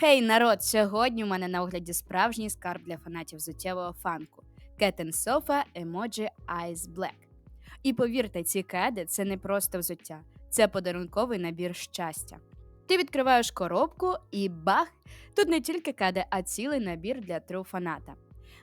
Хей, народ! Сьогодні у мене на огляді справжній скарб для фанатів зуттєвого фанку Cat and Sofa Emoji Eyes Black. І повірте, ці кеди це не просто взуття, це подарунковий набір щастя. Ти відкриваєш коробку і бах! Тут не тільки кеди, а цілий набір для тру фаната.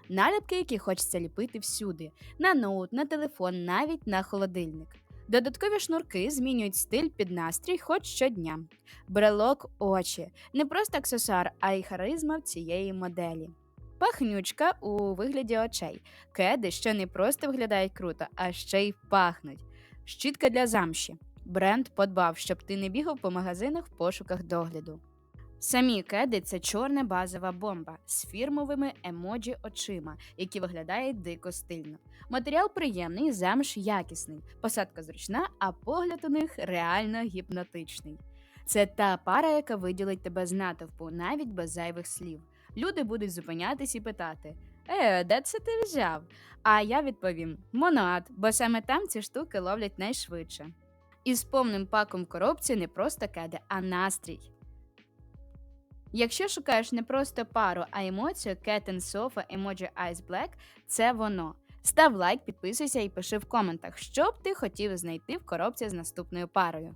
Наліпки, які хочеться ліпити всюди: на ноут, на телефон, навіть на холодильник. Додаткові шнурки змінюють стиль під настрій хоч щодня. Брелок очі не просто аксесуар, а й харизма в цієї моделі. Пахнючка у вигляді очей. Кеди, що не просто виглядають круто, а ще й пахнуть. Щітка для замші. Бренд подбав, щоб ти не бігав по магазинах в пошуках догляду. Самі кеди це чорна базова бомба з фірмовими емоджі очима, які виглядають дико стильно. Матеріал приємний, замш якісний, посадка зручна, а погляд у них реально гіпнотичний. Це та пара, яка виділить тебе з натовпу, навіть без зайвих слів. Люди будуть зупинятись і питати: Е, де це ти взяв? А я відповім: Монат, бо саме там ці штуки ловлять найшвидше. І з повним паком коробці не просто кеди, а настрій. Якщо шукаєш не просто пару, а емоцію Cat and Sofa Emoji Eyes Black – це воно. Став лайк, підписуйся і пиши в коментах, що б ти хотів знайти в коробці з наступною парою.